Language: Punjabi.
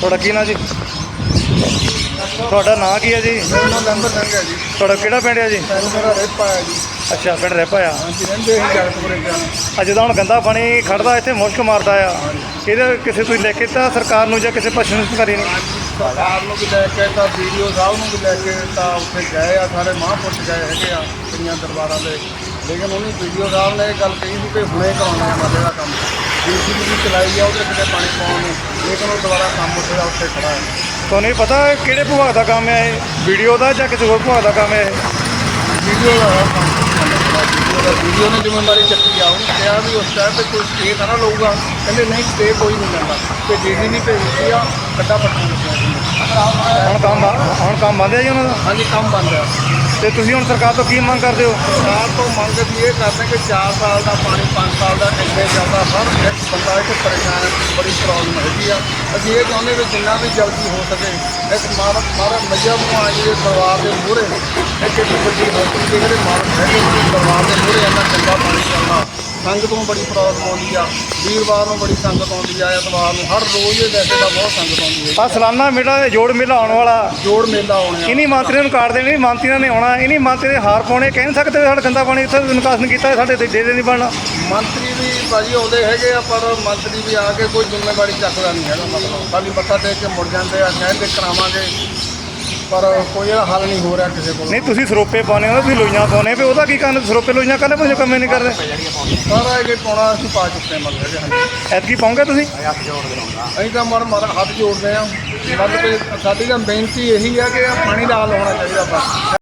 ਤੁਹਾਡਾ ਕੀ ਨਾਂ ਜੀ? ਤੁਹਾਡਾ ਨਾਂ ਕੀ ਹੈ ਜੀ? ਮੇਰਾ ਨਾਮ ਲੰਬਰ ਸਿੰਘ ਹੈ ਜੀ। ਤੁਹਾਡਾ ਕਿਹੜਾ ਪਿੰਡ ਹੈ ਜੀ? ਮੈਨੂੰ ਮੇਰਾ ਰੇਪਾ ਹੈ ਜੀ। ਅੱਛਾ ਪਿੰਡ ਰਹਿਪਾ ਆ ਹਾਂਜੀ ਰਹਿੰਦੇ ਜਗਤਪੁਰੇ ਅੱਜ ਜਦੋਂ ਹੁਣ ਗੰਦਾ ਪਾਣੀ ਖੜਦਾ ਇੱਥੇ ਮੁਸ਼ਕ ਮਾਰਦਾ ਆ। ਇਹਦੇ ਕਿਸੇ ਤੁਸੀਂ ਲੈ ਕੇ ਤਾਂ ਸਰਕਾਰ ਨੂੰ ਜਾਂ ਕਿਸੇ ਅਧਿਕਾਰੀ ਨੇ ਸਰਕਾਰ ਨੂੰ ਵੀ ਲੈ ਕੇ ਤਾਂ ਵੀਡੀਓ ਸਾਹਿਬ ਨੂੰ ਵੀ ਲੈ ਕੇ ਤਾਂ ਉੱਥੇ ਗਏ ਆ ਸਾਰੇ ਮਹਾਂਪੁਰਸ਼ ਗਏ ਹੈਗੇ ਆ ਕਈਆਂ ਦਰਬਾਰਾਂ ਦੇ। ਲੇਕਿਨ ਉਹਨੇ ਵੀਡੀਓ ਸਾਹਿਬ ਨੇ ਇਹ ਗੱਲ ਕਹੀ ਸੀ ਕਿ ਹੁਣੇ ਕਰਾਉਣਾ ਹੈ ਮੱਲੇ ਦਾ ਕੰਮ। ਜੀਸੀਬੀ ਵੀ ਚਲਾਈ ਆ ਉਹਦੇ ਕਿਤੇ ਪਾਣੀ ਪਾਉਣ ਨੂੰ। ਲੇਕਿਨ ਉਹ ਦੁਬਾਰਾ ਕੰਮ ਉੱਥੇ ਦਾ ਉੱਥੇ ਖੜਾ ਹੈ। ਤੁਹਾਨੂੰ ਪਤਾ ਹੈ ਕਿਹੜੇ ਵਿਭਾਗ ਦਾ ਕੰਮ ਹੈ ਇਹ? ਵੀਡੀਓ ਦਾ ਜਾਂ ਕਿਸੇ ਹੋਰ ਵਿਭਾਗ ਦਾ ਕੰਮ ਹੈ ਇਹ? ਵੀਡੀਓ ਦਾ ਕੰਮ ਵੀਡੀਓ ਨੇ ਜ਼ਿੰਮੇਵਾਰੀ ਚੱਕੀ ਆ। ਉਹਨੇ ਕਿਹਾ ਵੀ ਉਸ ਟਾਈਮ ਤੇ ਕੋਈ ਸਟੇ ਤਾਂ ਨਾ ਲਊਗਾ। ਕਹਿੰਦੇ ਨਹੀਂ ਸਟੇ ਕੋਈ ਨਹੀਂ ਲੈਂਦਾ। ਤੇ ਜੀਡੀ ਨਹੀਂ ਭੇਜੀ ਆ ਕੱਟਾ ਪੱਟਣ ਲੱਗਿਆ ਹੁਣ ਕੰਮ ਹੁਣ ਕੰਮ ਬੰਦ ਹੈ ਜੀ ਉਹਨਾਂ ਦਾ? ਹਾਂਜੀ ਕੰਮ ਬੰਦ ਆ। ਤੇ ਤੁਸੀਂ ਹੁਣ ਸਰਕਾਰ ਤੋਂ ਕੀ ਮੰਗ ਕਰਦੇ ਹੋ? ਸਰਕਾਰ ਤੋਂ ਮੰਗ ਵੀ ਇਹ ਕਰਦੇ ਕਿ 4 ਸਾਲ ਦਾ ਪਾਣੀ 5 ਸਾਲ ਦਾ ਇੰਨੇ ਚੱਲਦਾ ਹਰ ਇੱਕ ਬੰਦਾ ਇੱਥੇ ਪਰੇਸ਼ਾਨ ਬੜੀ ਪ੍ਰੋਬਲਮ ਹੈਗੀ ਆ। ਅਸੀਂ ਇਹ ਚਾਹੁੰਦੇ ਵੀ ਜਿੰਨਾ ਵੀ ਜਲਦੀ ਹੋ ਸਕੇ, ਇੱਕ ਮਾਰਕ ਮਾਰਕ ਮਜਾ ਨੂੰ ਆ ਜਿਹੜੇ ਪਰਿਵਾਰ ਦੇ ਮੂਹਰੇ। ਇੱਕ ਇੱਕ ਵੱਡੀ ਹੋਟਲ ਦੇ ਜਿਹੜੇ ਮਾਰਕ ਹੈਗੇ ਪਰਿਵਾਰ ਦੇ ਮੂਹਰੇ ਇਹਨਾਂ ਚੰਗਾ ਸੰਗਤ ਨੂੰ ਬੜੀ ਪ੍ਰੋਬਲਮ ਆਉਂਦੀ ਆ ਵੀਰਵਾਰ ਨੂੰ ਬੜੀ ਸੰਗਤ ਆਉਂਦੀ ਆ ਐਤਵਾਰ ਨੂੰ ਹਰ ਰੋਜ਼ ਇਹ ਵੈਸੇ ਤਾਂ ਬਹੁਤ ਸੰਗਤ ਆਉਂਦੀ ਆ। ਸਾਲਾਨਾ ਮੇਲਾ ਤੇ ਜੋੜ ਮੇਲਾ ਆਉਣ ਵਾਲਾ। ਜੋੜ ਮੇਲਾ ਆਉਣੇ ਇਨੀ ਮੰਤਰੀਆਂ ਨੂੰ ਕਾਰਡ ਦੇਣੇ ਮੰਤਰੀਆਂ ਨੇ ਆਉਣਾ ਇਨੀ ਮੰਤਰੀ ਦੇ ਹਾਰ ਪਾਉਣੇ ਕਹਿ ਨਹੀਂ ਸਕਦੇ ਸਾਡਾ ਗੰਦਾ ਪਾਣੀ ਇੱਥੇ ਨਿਕਾਸ ਨਹੀਂ ਕੀਤਾ ਸਾਡੇ ਤੇ ਡੇਰੇ ਨਹੀਂ ਬਣਨਾ। ਮੰਤਰੀ ਵੀ ਭਾਜੀ ਆਉਂਦੇ ਹੈਗੇ ਆ ਪਰ ਮੰਤਰੀ ਵੀ ਆ ਕੇ ਕੋਈ ਜ਼ਿੰਮੇਵਾਰੀ ਚੱਕਦਾ ਨਹੀਂ ਹੈਗਾ ਮਤਲਬ। ਖਾਲੀ ਮੱਥਾ ਟੇਕ ਕੇ ਮੁੜ ਜਾਂਦੇ ਆ ਕਹਿੰਦੇ ਕਰਾਵਾਂਗੇ। ਪਰ ਕੋਈ ਇਹਦਾ ਹੱਲ ਨਹੀਂ ਹੋ ਰਿਹਾ ਕਿਸੇ ਕੋਲ। ਨਹੀਂ ਤੁਸੀਂ ਸਰੋਪੇ ਪਾਉਣੇ ਹੋ ਤੁਸੀਂ ਲੋਈਆਂ ਪਾਉਣੇ ਵੀ ਉਹਦਾ ਕੀ ਕਰਨ ਸਰੋਪੇ ਲੋਈਆਂ ਕਰਦੇ ਪਰ ਕੰਮ ਹੀ ਨਹੀਂ ਕਰਦੇ? ਸਾਰਾ ਇਹ ਪਾਉਣਾ ਅਸੀਂ ਪਾ ਚੁੱਕੇ ਹਾਂ ਮਤਲਬ ਹਾਂਜੀ ਐਤਕੀ ਪਾਉਂਗੇ ਤੁਸੀਂ? ਅਸੀਂ ਤਾਂ ਮਰ ਮਰ ਹੱਥ ਜੋੜਦੇ ਆ ਮਤਲਬ ਕਿ ਸਾਡੀ ਤਾਂ ਬੇਨਤੀ ਇਹੀ ਆ ਕਿ ਪਾਣੀ ਦਾ ਹੱਲ ਹੋਣਾ ਚਾਹੀਦਾ ਬਸ।